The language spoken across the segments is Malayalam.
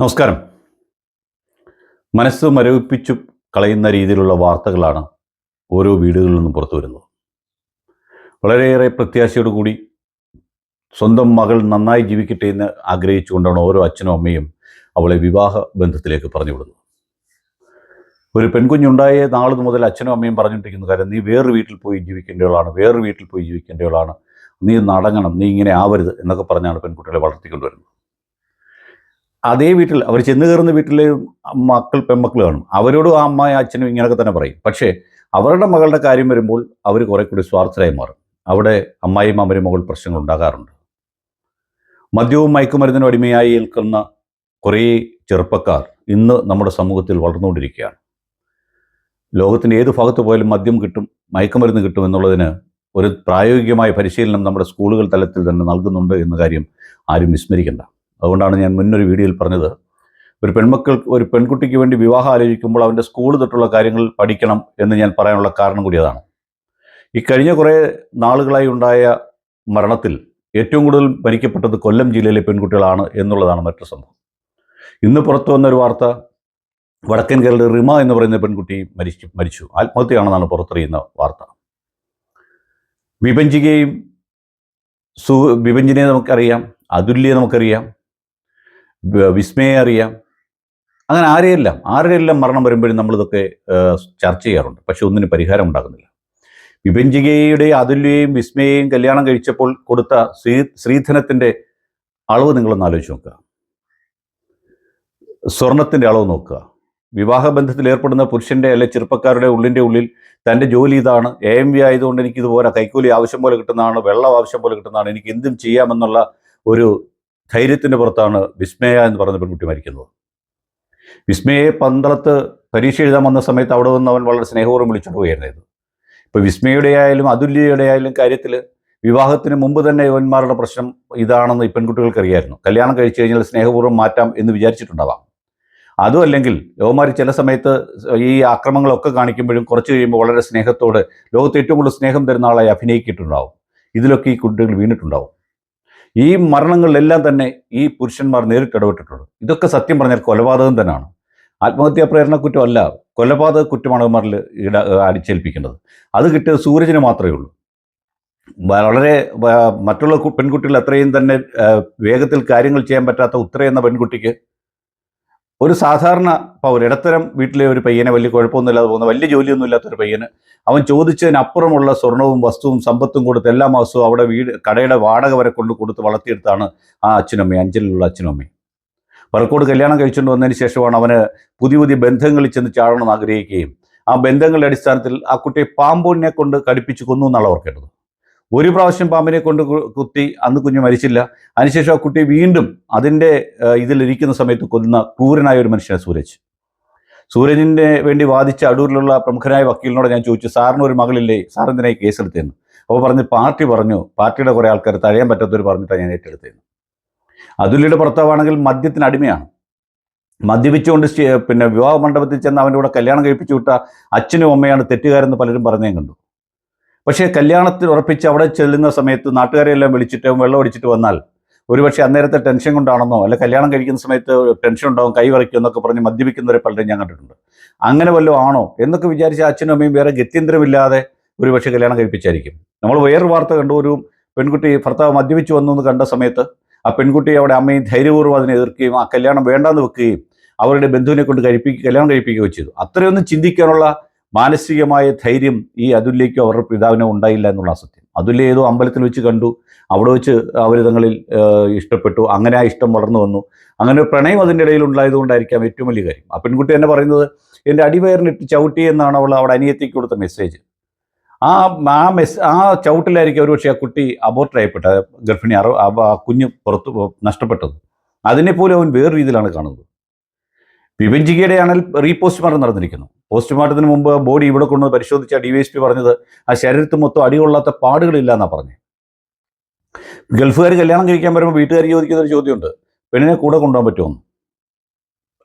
നമസ്കാരം. മനസ്സ് മരവിപ്പിച്ചു കളയുന്ന രീതിയിലുള്ള വാർത്തകളാണ് ഓരോ വീടുകളിൽ നിന്നും പുറത്തു വരുന്നത്. വളരെയേറെ പ്രത്യാശയോടുകൂടി സ്വന്തം മകൾ നന്നായി ജീവിക്കട്ടെ എന്ന് ആഗ്രഹിച്ചുകൊണ്ടാണ് ഓരോ അച്ഛനും അമ്മയും അവളെ വിവാഹ ബന്ധത്തിലേക്ക് പറഞ്ഞു വിടുന്നത്. ഒരു പെൺകുഞ്ഞുണ്ടായ നാൾ മുതൽ അച്ഛനും അമ്മയും പറഞ്ഞുകൊണ്ടിരിക്കുന്ന കാര്യം നീ വേറൊരു വീട്ടിൽ പോയി ജീവിക്കേണ്ടവളാണ് വേറൊരു വീട്ടിൽ പോയി ജീവിക്കേണ്ടവളാണ് നീ നടങ്ങണം നീ ഇങ്ങനെ ആവരുത് എന്നൊക്കെ പറഞ്ഞാണ് പെൺകുട്ടികളെ വളർത്തിക്കൊണ്ടുവരുന്നത്. അതേ വീട്ടിൽ അവർ ചെന്ന് കയറുന്ന വീട്ടിലെ മക്കൾ പെൺമക്കൾ കാണും. അവരോടും ആ അമ്മയും അച്ഛനും ഇങ്ങനെയൊക്കെ തന്നെ പറയും. പക്ഷേ അവരുടെ മകളുടെ കാര്യം വരുമ്പോൾ അവർ കുറെ കൂടി സ്വാർത്ഥരായി മാറും. അവിടെ അമ്മായിയും അമ്മയും മകൾ പ്രശ്നങ്ങൾ ഉണ്ടാകാറുണ്ട്. മദ്യവും മയക്കുമരുന്നിനും അടിമയായി നിൽക്കുന്ന കുറേ ചെറുപ്പക്കാർ ഇന്ന് നമ്മുടെ സമൂഹത്തിൽ വളർന്നുകൊണ്ടിരിക്കുകയാണ്. ലോകത്തിന്റെ ഏത് ഭാഗത്ത് പോയാലും മദ്യം കിട്ടും മയക്കുമരുന്ന് കിട്ടും എന്നുള്ളതിന് ഒരു പ്രായോഗികമായ പരിശീലനം നമ്മുടെ സ്കൂളുകൾ തലത്തിൽ തന്നെ നൽകുന്നുണ്ട് എന്ന കാര്യം ആരും വിസ്മരിക്കേണ്ട. അതുകൊണ്ടാണ് ഞാൻ മുന്നൊരു വീഡിയോയിൽ പറഞ്ഞത്. ഒരു പെൺമക്കൾ ഒരു പെൺകുട്ടിക്ക് വേണ്ടി വിവാഹം ആലോചിക്കുമ്പോൾ അവന്റെ സ്കൂൾ തൊട്ടുള്ള കാര്യങ്ങൾ പഠിക്കണം എന്ന് ഞാൻ പറയാനുള്ള കാരണം കൂടി അതാണ്. ഈ കഴിഞ്ഞ കുറേ നാളുകളായി ഉണ്ടായ മരണത്തിൽ ഏറ്റവും കൂടുതൽ മരിക്കപ്പെട്ടത് കൊല്ലം ജില്ലയിലെ പെൺകുട്ടികളാണ് എന്നുള്ളതാണ് മറ്റൊരു സംഭവം. ഇന്ന് പുറത്തു വന്നൊരു വാർത്ത വടക്കൻ കേരള റിമ എന്ന് പറയുന്ന പെൺകുട്ടി മരിച്ചു മരിച്ചു. ആത്മഹത്യയാണെന്നാണ് പുറത്തറിയുന്ന വാർത്ത. വിഭജിക്കുകയും സു വിഭജിനെ നമുക്കറിയാം അതുല്യെ നമുക്കറിയാം വിസ്മയെ അറിയാം. അങ്ങനെ ആരെയെല്ലാം ആരുടെയെല്ലാം മരണം വരുമ്പോഴും നമ്മളിതൊക്കെ ചർച്ച ചെയ്യാറുണ്ട്. പക്ഷെ ഒന്നിനും പരിഹാരം ഉണ്ടാകുന്നില്ല. വിഭജികയുടെ അതുല്യയും വിസ്മയെയും കല്യാണം കഴിച്ചപ്പോൾ കൊടുത്ത ശ്രീ ശ്രീധനത്തിന്റെ അളവ് നിങ്ങളൊന്ന് ആലോചിച്ച് നോക്കുക. സ്വർണത്തിന്റെ അളവ് നോക്കുക. വിവാഹബന്ധത്തിൽ ഏർപ്പെടുന്ന പുരുഷന്റെ അല്ലെ ചെറുപ്പക്കാരുടെ ഉള്ളിന്റെ ഉള്ളിൽ തന്റെ ജോലി ഇതാണ്. എ എം വി ആയതുകൊണ്ട് എനിക്കിതുപോലെ കൈക്കൂലി ആവശ്യം പോലെ കിട്ടുന്നതാണ് വെള്ളം ആവശ്യം പോലെ കിട്ടുന്നതാണ് എനിക്ക് എന്തും ചെയ്യാമെന്നുള്ള ഒരു ധൈര്യത്തിന്റെ പുറത്താണ് വിസ്മയ എന്ന് പറയുന്ന പെൺകുട്ടി മരിക്കുന്നത്. വിസ്മയെ പന്തളത്ത് പരീക്ഷ എഴുതാൻ വന്ന സമയത്ത് അവിടെ നിന്ന് അവൻ വളരെ സ്നേഹപൂർവം വിളിച്ചോണ്ട് പോയിരുന്നു ഇപ്പോൾ വിസ്മയുടെ ആയാലും അതുല്യയുടെ ആയാലും കാര്യത്തിൽ വിവാഹത്തിന് മുമ്പ് തന്നെ യുവന്മാരുടെ പ്രശ്നം ഇതാണെന്ന് ഈ പെൺകുട്ടികൾക്ക് അറിയായിരുന്നു. കല്യാണം കഴിച്ചു കഴിഞ്ഞാൽ സ്നേഹപൂർവം മാറ്റാം എന്ന് വിചാരിച്ചിട്ടുണ്ടാവാം. അതും അല്ലെങ്കിൽ യവന്മാർ ചില സമയത്ത് ഈ ആക്രമങ്ങളൊക്കെ കാണിക്കുമ്പോഴും കുറച്ച് കഴിയുമ്പോൾ വളരെ സ്നേഹത്തോടെ ലോകത്ത് ഏറ്റവും കൂടുതൽ സ്നേഹം തരുന്ന ആളായി അഭിനയിക്കിയിട്ടുണ്ടാവും ഇതിലൊക്കെ ഈ കുട്ടികൾ വീണിട്ടുണ്ടാവും. ഈ മരണങ്ങളിലെല്ലാം തന്നെ ഈ പുരുഷന്മാർ നേരിട്ട് ഇടപെട്ടിട്ടുണ്ട്. ഇതൊക്കെ സത്യം പറഞ്ഞാൽ കൊലപാതകം തന്നെയാണ്. ആത്മഹത്യാ പ്രേരണ കുറ്റമല്ല കൊലപാതക കുറ്റമാണ് ഇവന്മാരിൽ ഇട അടിച്ചേൽപ്പിക്കുന്നത്. അത് കിട്ടിയത് സൂരജിന് മാത്രമേ ഉള്ളൂ. വളരെ മറ്റുള്ള പെൺകുട്ടികൾ അത്രയും തന്നെ വേഗത്തിൽ കാര്യങ്ങൾ ചെയ്യാൻ പറ്റാത്ത ഉത്തര എന്ന പെൺകുട്ടിക്ക് ഒരു സാധാരണ പൗര ഇടത്തരം വീട്ടിലെ ഒരു പയ്യനെ വലിയ കുഴപ്പമൊന്നുമില്ലാതെ പോകുന്ന വലിയ ജോലിയൊന്നും ഇല്ലാത്തൊരു പയ്യന് അവൻ ചോദിച്ചതിനപ്പുറമുള്ള സ്വർണവും വസ്തുവും സമ്പത്തും കൊടുത്ത് എല്ലാ മാസവും അവിടെ വീട് കടയുടെ വാടക വരെ കൊണ്ട് കൊടുത്ത് വളർത്തിയെടുത്താണ് ആ അച്ഛനമ്മയും അഞ്ചലിലുള്ള അച്ഛനമ്മയും. പറക്കോട് കല്യാണം കഴിച്ചുകൊണ്ട് വന്നതിന് ശേഷമാണ് അവന് പുതിയ പുതിയ ബന്ധങ്ങളിൽ ചെന്ന് ചാടണമെന്ന് ആഗ്രഹിക്കുകയും ആ ബന്ധങ്ങളുടെ അടിസ്ഥാനത്തിൽ ആ കുട്ടിയെ പാമ്പോണിനെ കൊണ്ട് കടിപ്പിച്ച് കൊന്നു എന്നാണ് ഓർക്കേണ്ടത് ഒരു പ്രാവശ്യം പാമ്പിനെ കൊണ്ട് കുത്തി അന്ന് കുഞ്ഞ് മരിച്ചില്ല. അതിനുശേഷം ആ കുട്ടി വീണ്ടും അതിന്റെ ഇതിലിരിക്കുന്ന സമയത്ത് കൊല്ലുന്ന ക്രൂരനായ ഒരു മനുഷ്യനാണ് സൂരജ്. സൂരജിന്റെ വേണ്ടി വാദിച്ച അടൂരിലുള്ള പ്രമുഖനായ വക്കീലിനോട് ഞാൻ ചോദിച്ചു സാറിന് ഒരു മകളില്ലേ? സാർ എന്തിനായി കേസെടുത്തേന്ന് അപ്പോൾ പറഞ്ഞ് പാർട്ടി പറഞ്ഞു. പാർട്ടിയുടെ കുറേ ആൾക്കാർ തഴയാൻ പറ്റാത്തവർ പറഞ്ഞിട്ടാണ് ഞാൻ ഏറ്റെടുത്തേന്ന് അതുല്യയുടെ ഭർത്താവാണെങ്കിൽ മദ്യത്തിന് അടിമയാണ്. മദ്യപിച്ചുകൊണ്ട് പിന്നെ വിവാഹ മണ്ഡപത്തിൽ ചെന്ന് അവന്റെ കൂടെ കല്യാണം കഴിപ്പിച്ചു വിട്ട അച്ഛനും അമ്മയാണ് തെറ്റുകാരെന്ന് പലരും പറഞ്ഞേ കണ്ടു. പക്ഷേ കല്യാണത്തിൽ ഉറപ്പിച്ച് അവിടെ ചെല്ലുന്ന സമയത്ത് നാട്ടുകാരെല്ലാം വിളിച്ചിട്ട് വെള്ളം അടിച്ചിട്ട് വന്നാൽ ഒരുപക്ഷെ അന്നേരത്തെ ടെൻഷൻ കൊണ്ടാണെന്നോ അല്ലെങ്കിൽ കല്യാണം കഴിക്കുന്ന സമയത്ത് ടെൻഷൻ ഉണ്ടാവും കൈ വറയ്ക്കും എന്നൊക്കെ പറഞ്ഞ് മദ്യപിക്കുന്നവരെ പലരും ഞാൻ കണ്ടിട്ടുണ്ട്. അങ്ങനെ വല്ലതും ആണോ എന്നൊക്കെ വിചാരിച്ച അച്ഛനും അമ്മയും വേറെ ഗത്യന്തരമില്ലാതെ ഒരുപക്ഷെ കല്യാണം കഴിപ്പിച്ചായിരിക്കും. നമ്മൾ വേറൊരു വാർത്ത കണ്ടു ഒരു പെൺകുട്ടി ഭർത്താവ് മദ്യപിച്ച് വന്നു എന്ന് കണ്ട സമയത്ത് ആ പെൺകുട്ടി അവിടെ അമ്മയും ധൈര്യപൂർവം അതിനെ എതിർക്കുകയും ആ കല്യാണം വേണ്ടാന്ന് വെക്കുകയും അവരുടെ ബന്ധുവിനെ കൊണ്ട് കഴിപ്പിക്കുക കല്യാണം കഴിപ്പിക്കുകയോ ചെയ്തു. അത്രയൊന്നും ചിന്തിക്കാനുള്ള മാനസികമായ ധൈര്യം ഈ അതുല്യയ്ക്കോ അവരുടെ പിതാവിനോ ഉണ്ടായില്ല എന്നുള്ള സത്യം അതുല്യ ഏതോ അമ്പലത്തിൽ വെച്ച് കണ്ടു. അവിടെ വെച്ച് അവർ തങ്ങളിൽ ഇഷ്ടപ്പെട്ടു. അങ്ങനെ ആ ഇഷ്ടം വളർന്നു വന്നു. അങ്ങനെ ഒരു പ്രണയം അതിന്റെ ഇടയിൽ ഉണ്ടായതുകൊണ്ടായിരിക്കാം ഏറ്റവും വലിയ കാര്യം. ആ പെൺകുട്ടി തന്നെ പറയുന്നത് എന്റെ അടിവയറിനിട്ട് ചവിട്ടി എന്നാണ് അവൾ അവിടെ അനിയത്തിക്ക് കൊടുത്ത മെസ്സേജ് ആ ആ മെസ് ആ ചവിട്ടിലായിരിക്കും ഒരുപക്ഷെ ആ കുട്ടി അബോർട്ട് ആയപ്പെട്ട ഗർഭിണി ആ കുഞ്ഞ് പുറത്ത് നഷ്ടപ്പെട്ടത്. അതിനെപ്പോലും അവൻ വേറെ രീതിയിലാണ് കാണുന്നത്. വിഭജികയുടെ ആണെങ്കിൽ റീപോസ്റ്റ്മോർട്ടം നടന്നിരിക്കുന്നു. പോസ്റ്റ്മോർട്ടത്തിന് മുമ്പ് ബോഡി ഇവിടെ കൊണ്ട് പരിശോധിച്ച ഡി വൈ പറഞ്ഞത് ആ ശരീരത്തിൽ മൊത്തം അടികൊള്ളാത്ത പാടുകളില്ല എന്നാണ് പറഞ്ഞത് ഗൾഫുകാർ കല്യാണം കഴിക്കാൻ വരുമ്പോൾ വീട്ടുകാർ ചോദിക്കുന്ന ഒരു ചോദ്യമുണ്ട് പെണ്ണിനെ കൂടെ കൊണ്ടുപോകാൻ പറ്റുമോ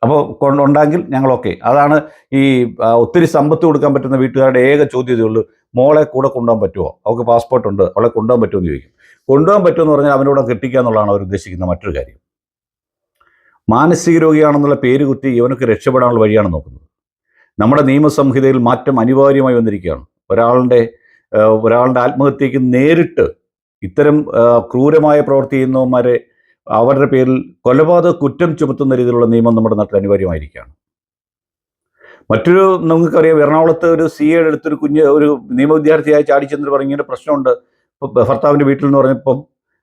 അപ്പോൾ കൊണ്ടുണ്ടെങ്കിൽ ഞങ്ങളൊക്കെ അതാണ് ഈ ഒത്തിരി സമ്പത്ത് കൊടുക്കാൻ പറ്റുന്ന വീട്ടുകാരുടെ ഏക ചോദ്യം മോളെ കൂടെ കൊണ്ടുപോകാൻ പറ്റുമോ? അവൾക്ക് പാസ്പോർട്ട് ഉണ്ട് അവളെ കൊണ്ടുപോകാൻ പറ്റുമോ എന്ന് ചോദിക്കും. കൊണ്ടുപോകാൻ പറ്റുമെന്ന് പറഞ്ഞാൽ അവനോട് കെട്ടിക്കുക എന്നുള്ളതാണ് അവർ ഉദ്ദേശിക്കുന്ന മറ്റൊരു കാര്യം. മാനസിക രോഗിയാണെന്നുള്ള പേര് കുത്തി ഇവനൊക്കെ രക്ഷപ്പെടാനുള്ള വഴിയാണ് നോക്കുന്നത്. നമ്മുടെ നിയമസംഹിതയിൽ മാറ്റം അനിവാര്യമായി വന്നിരിക്കുകയാണ്. ഒരാളുടെ ഒരാളുടെ ആത്മഹത്യക്ക് നേരിട്ട് ഇത്തരം ക്രൂരമായ പ്രവൃത്തി ചെയ്യുന്നവന്മാരെ അവരുടെ പേരിൽ കൊലപാതക കുറ്റം ചുമത്തുന്ന രീതിയിലുള്ള നിയമം നമ്മുടെ നാട്ടിൽ അനിവാര്യമായിരിക്കുകയാണ്. മറ്റൊരു നമുക്കറിയാം എറണാകുളത്ത് ഒരു സി എ എടുത്തൊരു കുഞ്ഞ് ഒരു നിയമ വിദ്യാർത്ഥിയായി ചാടിച്ചെന്നിട്ട് പറഞ്ഞ ഇങ്ങനെ പ്രശ്നമുണ്ട്. ഭർത്താവിന്റെ വീട്ടിൽ എന്ന് പറഞ്ഞപ്പം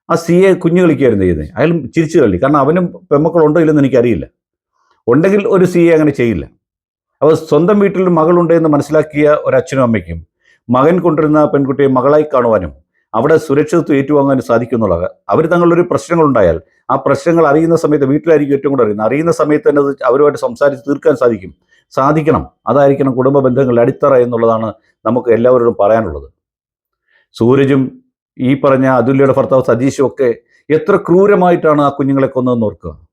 ആ സി എ കുഞ്ഞു കളിക്കുകയായിരുന്നു ചെയ്യുന്നത്. അയാൾ ചിരിച്ചു കളി. കാരണം അവനും പെമ്മക്കളുണ്ടോ ഇല്ലെന്ന് എനിക്കറിയില്ല. ഉണ്ടെങ്കിൽ ഒരു സി എ അങ്ങനെ ചെയ്യില്ല. അപ്പോൾ സ്വന്തം വീട്ടിൽ മകളുണ്ട് എന്ന് മനസ്സിലാക്കിയ ഒരു അച്ഛനും അമ്മയ്ക്കും മകൻ കൊണ്ടിരുന്ന പെൺകുട്ടിയെ മകളായി കാണുവാനും അവിടെ സുരക്ഷിതത്വം ഏറ്റുവാങ്ങാനും സാധിക്കുന്നുള്ളത് അവർ തങ്ങളൊരു പ്രശ്നങ്ങളുണ്ടായാൽ ആ പ്രശ്നങ്ങൾ അറിയുന്ന സമയത്ത് വീട്ടിലായിരിക്കും ഏറ്റവും കൂടുതൽ അറിയുന്നത്. അറിയുന്ന സമയത്ത് തന്നെ അവരുമായിട്ട് സംസാരിച്ച് തീർക്കാൻ സാധിക്കും. സാധിക്കണം. അതായിരിക്കണം കുടുംബ ബന്ധങ്ങളുടെ അടിത്തറ എന്നുള്ളതാണ് നമുക്ക് എല്ലാവരോടും പറയാനുള്ളത്. സൂരജും ഈ പറഞ്ഞ അതുല്യയുടെ ഭർത്താവ് സതീഷും ഒക്കെ എത്ര ക്രൂരമായിട്ടാണ് ആ കുഞ്ഞുങ്ങളെ കൊന്നതെന്ന് ഓർക്കുക.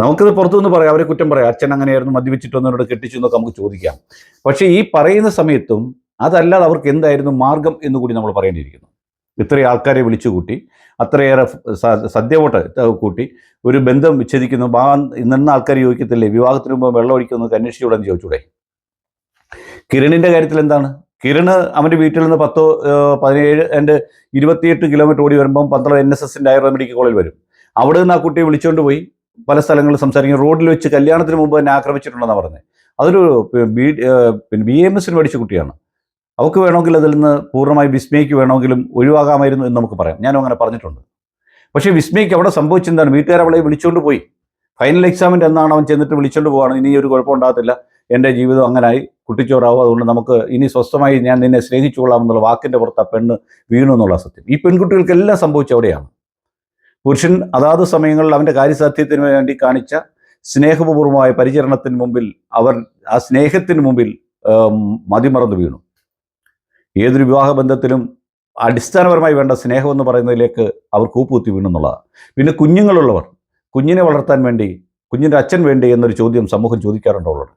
നമുക്കത് പുറത്തുനിന്ന് പറയാം. അവരെ കുറ്റം പറയാം. അച്ഛൻ അങ്ങനെയായിരുന്നു മദ്യപിച്ചിട്ട് ഒന്നോട് കെട്ടിച്ചു എന്നൊക്കെ നമുക്ക് ചോദിക്കാം. പക്ഷേ ഈ പറയുന്ന സമയത്തും അതല്ലാതെ അവർക്ക് എന്തായിരുന്നു മാർഗം എന്ന് കൂടി നമ്മൾ പറയേണ്ടിയിരിക്കുന്നു. ഇത്രയും ആൾക്കാരെ വിളിച്ചു കൂട്ടി അത്രയേറെ സദ്യ വോട്ട് കൂട്ടി ഒരു ബന്ധം വിച്ഛേദിക്കുന്നു. ബാ നിന്ന ആൾക്കാർ ചോദിക്കത്തില്ലേ? വിവാഹത്തിന് മുമ്പ് വെള്ളം ഒഴിക്കുന്നത് എന്ന് ചോദിച്ചൂടെ? കിരണിന്റെ കാര്യത്തിൽ എന്താണ്? കിരണ് അവന്റെ വീട്ടിൽ നിന്ന് പത്തോ പതിനേഴ് എന്റെ ഇരുപത്തിയെട്ട് കിലോമീറ്റർ ഓടി വരുമ്പം പന്ത്രണ്ട് എൻ എസ് എസിന്റെ ആയുർവേദ മെഡിക്കൽ കോളേജിൽ വരും. അവിടെ നിന്ന് ആ കുട്ടിയെ വിളിച്ചുകൊണ്ട് പോയി. പല സ്ഥലങ്ങളിൽ സംസാരിക്കും. റോഡിൽ വെച്ച് കല്യാണത്തിന് മുമ്പ് തന്നെ ആക്രമിച്ചിട്ടുണ്ടെന്നാണ് പറഞ്ഞത് അതൊരു ബി പിന്നെ ബി എം എസിന് പഠിച്ച കുട്ടിയാണ്. അവൾക്ക് വേണമെങ്കിൽ അതിൽ നിന്ന് പൂർണമായി വിസ്മയ്ക്ക് വേണമെങ്കിലും ഒഴിവാകാമായിരുന്നു എന്ന് നമുക്ക് പറയാം. ഞാനും അങ്ങനെ പറഞ്ഞിട്ടുണ്ട്. പക്ഷേ വിസ്മയ്ക്ക് അവിടെ സംഭവിച്ചെന്താണ്? വീട്ടുകാർ അവളെ വിളിച്ചുകൊണ്ട് പോയി. ഫൈനൽ എക്സാമിന്റെ എന്നാണ് അവൻ ചെന്നിട്ട് വിളിച്ചുകൊണ്ട് പോവാണ്. ഇനി ഒരു കുഴപ്പമുണ്ടാകത്തില്ല എന്റെ ജീവിതം അങ്ങനായി കുട്ടിച്ചോറാവും. അതുകൊണ്ട് നമുക്ക് ഇനി സ്വസ്ഥമായി ഞാൻ നിന്നെ സ്നേഹിച്ചുകൊള്ളാം എന്നുള്ള വാക്കിന്റെ പുറത്ത് ആ പെണ്ണ് വീണു എന്നുള്ള സത്യം. ഈ പെൺകുട്ടികൾക്കെല്ലാം സംഭവിച്ച അവിടെയാണ്. പുരുഷൻ അതാത് സമയങ്ങളിൽ അവന്റെ കാര്യസാധ്യത്തിന് വേണ്ടി കാണിച്ച സ്നേഹപൂർവമായ പരിചരണത്തിന് മുമ്പിൽ അവർ ആ സ്നേഹത്തിന് മുമ്പിൽ മതിമറന്നു വീണു. ഏതൊരു വിവാഹ ബന്ധത്തിലും അടിസ്ഥാനപരമായി വേണ്ട സ്നേഹം എന്ന് പറയുന്നതിലേക്ക് അവർ കൂപ്പുകുത്തി വീണു എന്നുള്ളതാണ്. പിന്നെ കുഞ്ഞുങ്ങളുള്ളവർ കുഞ്ഞിനെ വളർത്താൻ വേണ്ടി കുഞ്ഞിന്റെ അച്ഛൻ വേണ്ടി എന്നൊരു ചോദ്യം സമൂഹം ചോദിക്കാറുണ്ടുള്ളത്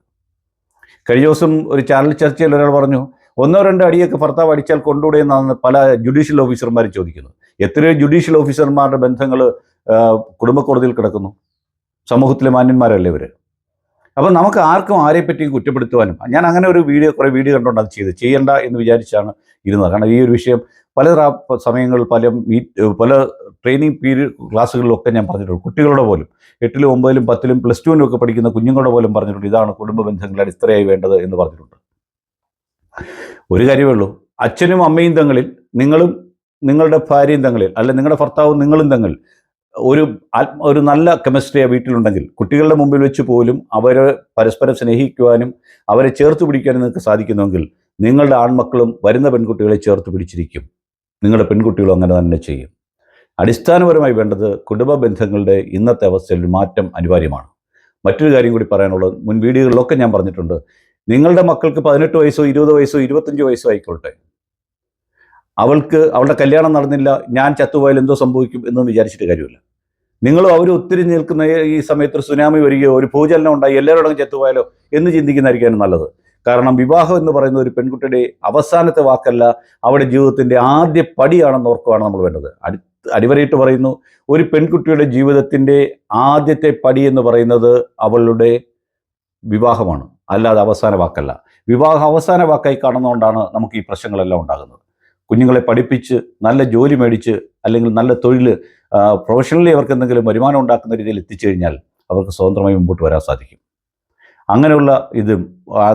കഴിഞ്ഞ ദിവസം ഒരു ചാനൽ ചർച്ചയിൽ ഒരാൾ പറഞ്ഞു ഒന്നോ രണ്ടോ അടിയൊക്കെ ഭർത്താവ് അടിച്ചാൽ കൊണ്ടുകൂടെ എന്നാണ് പല ജുഡീഷ്യൽ ഓഫീസർമാർ ചോദിക്കുന്നത്. എത്രയോ ജുഡീഷ്യൽ ഓഫീസർമാരുടെ ബന്ധങ്ങൾ കുടുംബ കോടതിയിൽ കിടക്കുന്നു. സമൂഹത്തിലെ മാന്യന്മാരല്ലേ ഇവർ അപ്പം നമുക്ക് ആർക്കും ആരെ പറ്റിയും കുറ്റപ്പെടുത്തുവാനും ഞാൻ അങ്ങനെ ഒരു വീഡിയോ കുറേ വീഡിയോ കണ്ടുകൊണ്ട് അത് ചെയ്ത് ചെയ്യണ്ട എന്ന് വിചാരിച്ചാണ് ഇരുന്നത്. കാരണം ഈ ഒരു വിഷയം പല സമയങ്ങളിൽ പല മീറ്റ് പല ട്രെയിനിങ് പീരീഡ് ക്ലാസ്സുകളിലൊക്കെ ഞാൻ പറഞ്ഞിട്ടുണ്ട്. കുട്ടികളുടെ പോലും എട്ടിലും ഒമ്പതിലും പത്തിലും പ്ലസ് ടുവിനും ഒക്കെ പഠിക്കുന്ന കുഞ്ഞുങ്ങളുടെ പോലും പറഞ്ഞിട്ടുണ്ട്. ഇതാണ് കുടുംബ ബന്ധങ്ങളുടെ അടിത്തറയായി വേണ്ടത് എന്ന് പറഞ്ഞിട്ടുണ്ട്. ഒരു കാര്യമേ ഉള്ളൂ. അച്ഛനും അമ്മയും തങ്ങളിൽ നിങ്ങളും നിങ്ങളുടെ ഭാര്യയും തങ്ങളിൽ അല്ലെ നിങ്ങളുടെ ഭർത്താവും നിങ്ങളും തങ്ങൾ ഒരു ഒരു നല്ല കെമിസ്ട്രി ആ വീട്ടിലുണ്ടെങ്കിൽ കുട്ടികളുടെ മുമ്പിൽ വെച്ച് പോലും അവരെ പരസ്പരം സ്നേഹിക്കുവാനും അവരെ ചേർത്ത് പിടിക്കാനും നിങ്ങൾക്ക് സാധിക്കുന്നുവെങ്കിൽ നിങ്ങളുടെ ആൺമക്കളും വരുന്ന പെൺകുട്ടികളെ ചേർത്ത് പിടിച്ചിരിക്കും. നിങ്ങളുടെ പെൺകുട്ടികളും അങ്ങനെ തന്നെ ചെയ്യും. അടിസ്ഥാനപരമായി വേണ്ടത് കുടുംബ ബന്ധങ്ങളുടെ ഇന്നത്തെ അവസ്ഥയിൽ ഒരു മാറ്റം അനിവാര്യമാണ്. മറ്റൊരു കാര്യം കൂടി പറയാനുള്ളത് മുൻ വീഡിയോകളിലൊക്കെ ഞാൻ പറഞ്ഞിട്ടുണ്ട് നിങ്ങളുടെ മക്കൾക്ക് പതിനെട്ട് വയസ്സോ ഇരുപത് വയസ്സോ ഇരുപത്തഞ്ച് വയസ്സോ ആയിക്കോട്ടെ. അവൾക്ക് അവളുടെ കല്യാണം നടന്നില്ല ഞാൻ ചത്തുപോയാൽ എന്തോ സംഭവിക്കും എന്നൊന്നും വിചാരിച്ചിട്ട് കാര്യമില്ല. നിങ്ങളും അവർ ഒത്തിരി നിൽക്കുന്ന ഈ സമയത്ത് സുനാമി വരികയോ ഒരു ഭൂചലനം ഉണ്ടായി എല്ലാവരോടും ചത്തുപോയാലോ എന്ന് ചിന്തിക്കുന്നതായിരിക്കും നല്ലത്. കാരണം വിവാഹം എന്ന് പറയുന്ന ഒരു പെൺകുട്ടിയുടെ അവസാനത്തെ വാക്കല്ല അവിടെ ജീവിതത്തിന്റെ ആദ്യ പടിയാണെന്ന് ഓർക്കുകയാണ് നമ്മൾ വേണ്ടത്. അടി അടിവരയിട്ട് പറയുന്നു ഒരു പെൺകുട്ടിയുടെ ജീവിതത്തിന്റെ ആദ്യത്തെ പടി എന്ന് പറയുന്നത് അവളുടെ വിവാഹമാണ്. അല്ലാതെ അവസാന വാക്കല്ല. വിവാഹം അവസാന വാക്കായി കാണുന്നതുകൊണ്ടാണ് നമുക്ക് ഈ പ്രശ്നങ്ങളെല്ലാം ഉണ്ടാകുന്നത്. കുഞ്ഞുങ്ങളെ പഠിപ്പിച്ച് നല്ല ജോലി മേടിച്ച് അല്ലെങ്കിൽ നല്ല തൊഴിൽ പ്രൊഫഷണലി അവർക്ക് എന്തെങ്കിലും വരുമാനം ഉണ്ടാക്കുന്ന രീതിയിൽ എത്തിച്ചു കഴിഞ്ഞാൽ അവർക്ക് സ്വതന്ത്രമായി മുമ്പോട്ട് വരാൻ സാധിക്കും. അങ്ങനെയുള്ള ഇത്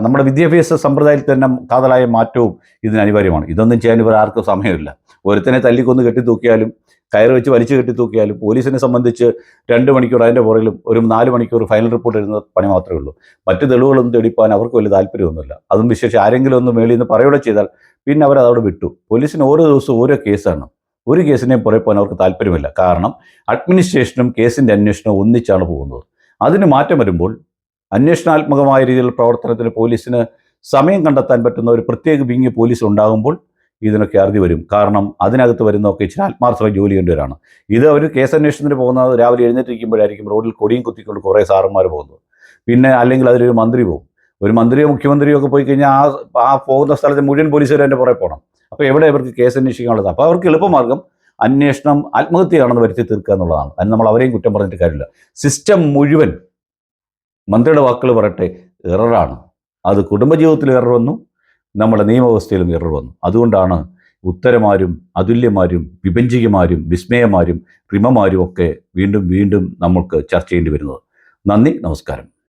നമ്മുടെ വിദ്യാഭ്യാസ സമ്പ്രദായത്തിൽ തന്നെ കാതലായ മാറ്റവും ഇതിന് അനിവാര്യമാണ്. ഇതൊന്നും ചെയ്യാൻ ഇവർ ആർക്കും സമയമില്ല. ഒരുത്തനെ തല്ലിക്കൊന്ന് കെട്ടിത്തൂക്കിയാലും കയറ് വെച്ച് വലിച്ചു കെട്ടിത്തൂക്കിയാലും പോലീസിനെ സംബന്ധിച്ച് രണ്ട് മണിക്കൂർ അതിന്റെ പുറകിലും ഒരു നാല് മണിക്കൂർ ഫൈനൽ റിപ്പോർട്ട് എഴുതുന്ന പണി മാത്രമേ ഉള്ളൂ. മറ്റ് തെളിവുകളൊന്നും തെളിയിപ്പാൻ അവർക്ക് വലിയ താല്പര്യമൊന്നുമില്ല. അതും വിശേഷം ആരെങ്കിലും ഒന്ന് മേളിൽ നിന്ന് പറയുകയും ചെയ്താൽ പിന്നെ അവർ അതവിടെ വിട്ടു. പോലീസിന് ഓരോ ദിവസവും ഓരോ കേസാണ്. ഒരു കേസിനെയും പുറകെ പോകാൻ അവർക്ക് താല്പര്യമില്ല. കാരണം അഡ്മിനിസ്ട്രേഷനും കേസിന്റെ അന്വേഷണവും ഒന്നിച്ചാണ് പോകുന്നത്. അതിന് മാറ്റം വരുമ്പോൾ അന്വേഷണാത്മകമായ രീതിയിലുള്ള പ്രവർത്തനത്തിന് പോലീസിന് സമയം കണ്ടെത്താൻ പറ്റുന്ന ഒരു പ്രത്യേക വിങ് പോലീസ് ഉണ്ടാകുമ്പോൾ ഇതിനൊക്കെ അറുതി വരും. കാരണം അതിനകത്ത് വരുന്നതൊക്കെ ഇച്ചിരി ആത്മാർത്ഥമായി ജോലി ചെയ്യേണ്ടവരാണ് ഇത് അവർ കേസ് അന്വേഷണത്തിന് പോകുന്നത് രാവിലെ എഴുന്നേറ്റിരിക്കുമ്പോഴായിരിക്കും റോഡിൽ കൊടിയും കുത്തിക്കൊണ്ട് കുറേ സാറന്മാർ പോകുന്നത്. പിന്നെ അല്ലെങ്കിൽ അതിലൊരു മന്ത്രി പോകും. ഒരു മന്ത്രിയോ മുഖ്യമന്ത്രിയോ ഒക്കെ പോയി കഴിഞ്ഞാൽ ആ ആ പോകുന്ന സ്ഥലത്തെ മുഴുവൻ പോലീസുകാർ എന്റെ പുറകെ പോകണം. അപ്പോൾ എവിടെ ഇവർക്ക് കേസ് അന്വേഷിക്കാനുള്ളത്? അപ്പോൾ അവർക്ക് എളുപ്പമാർഗം അന്വേഷണം ആത്മഹത്യയാണെന്ന് വരുത്തി തീർക്കുക എന്നുള്ളതാണ്. അതിന് നമ്മൾ അവരെയും കുറ്റം പറഞ്ഞിട്ട് കാര്യമില്ല. സിസ്റ്റം മുഴുവൻ മന്ത്രിയുടെ വാക്കുകൾ പറയട്ടെ എററാണ്. അത് കുടുംബജീവിതത്തിൽ എറർ വന്നു നമ്മുടെ നിയമവ്യവസ്ഥയിലും എറർ വന്നു. അതുകൊണ്ടാണ് ഉത്തരമാരും അതുല്യമാരും വിഭജികമാരും വിസ്മയമാരും റിമമാരും ഒക്കെ വീണ്ടും വീണ്ടും നമ്മൾക്ക് ചർച്ച ചെയ്യേണ്ടി വരുന്നത്. നന്ദി നമസ്കാരം.